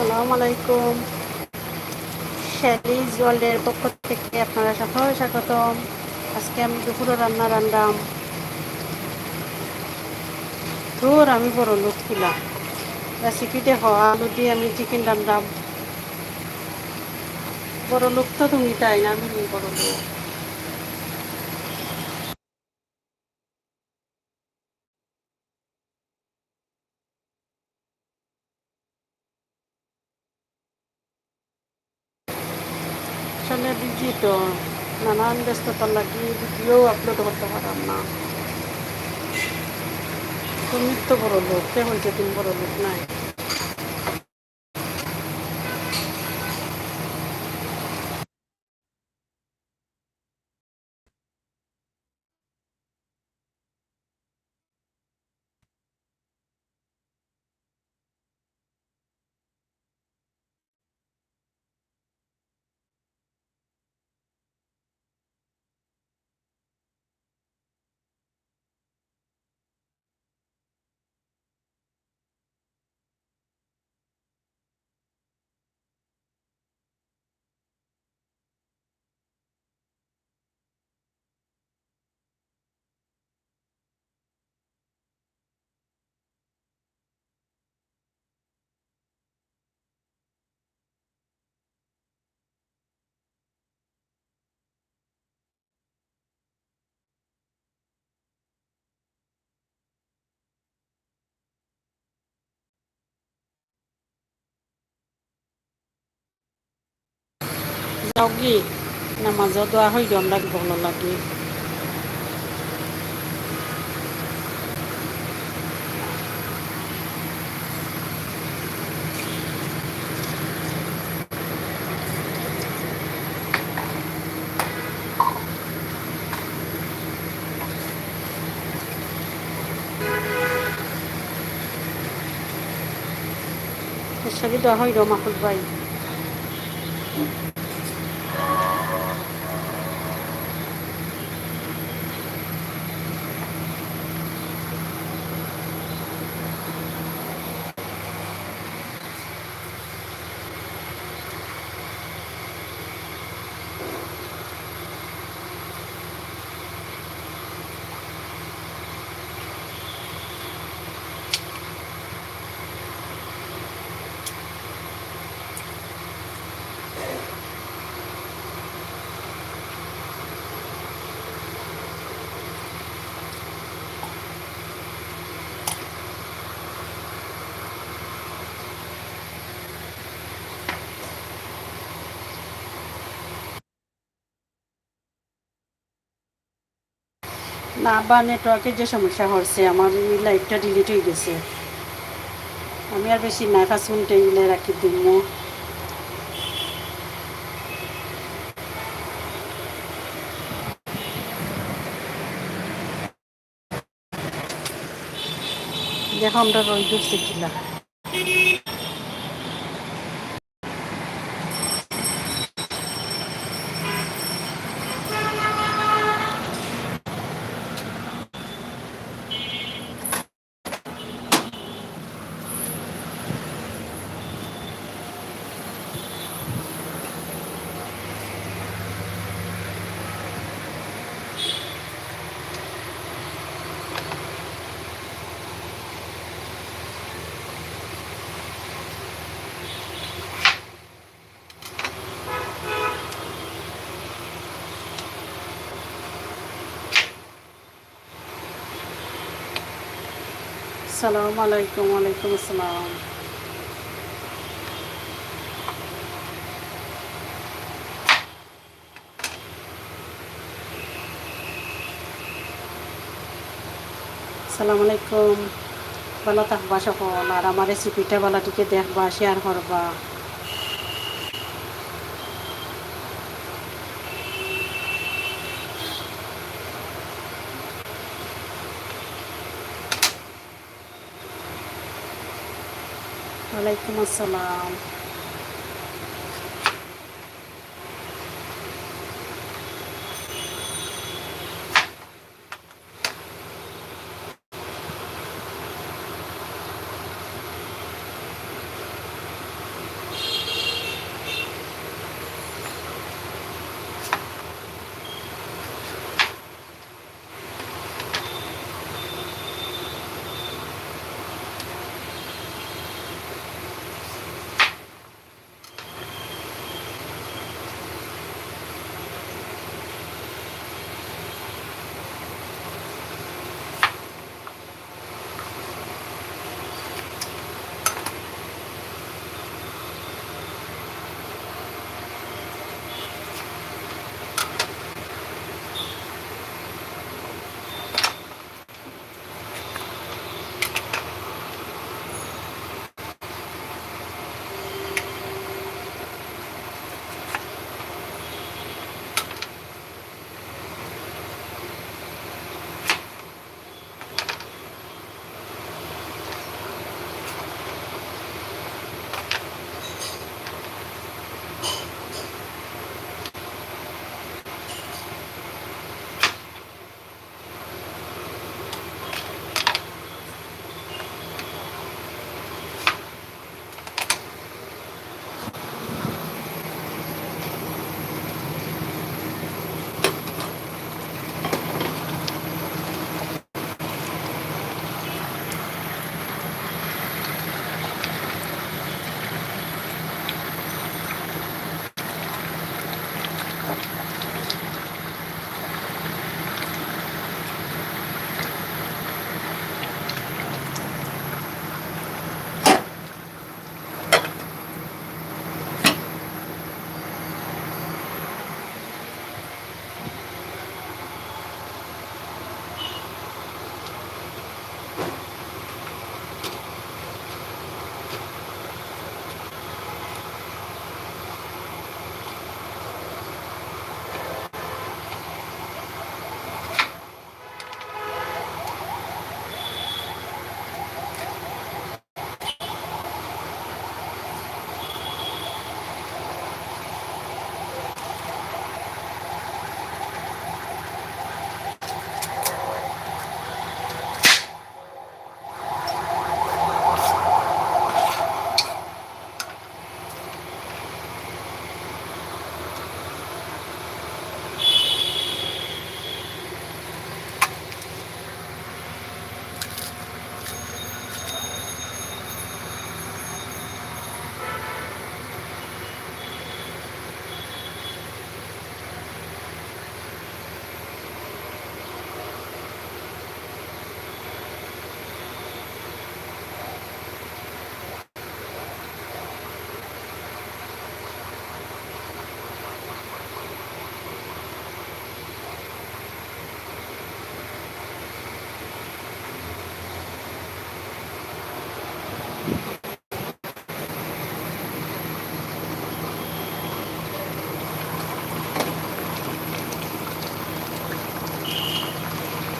আসসালামু আলাইকুম। শ্যালিজ ওয়ার্ল্ডের পক্ষ থেকে আপনারা সকল স্বাগতম। আজকে আমি দুপুরে রান্না রান্নাম তোর আমি বড় লোক ছিলাম। রেসিপিতে হওয়া আলু দিয়ে আমি চিকেন রান্নাম বড় লোক তো তুমি, তাই না? আমি বড় লোক। আসলে বিজি তো নানান ব্যস্ততা লাগি ভিডিও আপলোড করতে পারলাম না। তুমি তো বড় লোক কে যে তুমি বড় লোক নাই। যাও কি নামাজও দোয়া হয়ে জন লাগে ভালো লাগে সাথে দেওয়া হইল মাহুল ভাই না, বা নেটওয়ার্কের যে সমস্যা হচ্ছে, আমার লাইটটা ডিলিট হয়ে গেছে। আমি আর বেশি না পাঁচ মিনিটে গেলে রাখি দিন দেখো আমরা রই ঢুকছে কিলা আসসালামু আলাইকুম, ওয়ালাইকুম আসসালাম। আসসালামু আলাইকুম। ভালো থাকবা সকল, আর আমার রেসিপিটা ভালোটিকে দেখবা শেয়ার করবা। ওয়ালাইকুম আসসালাম।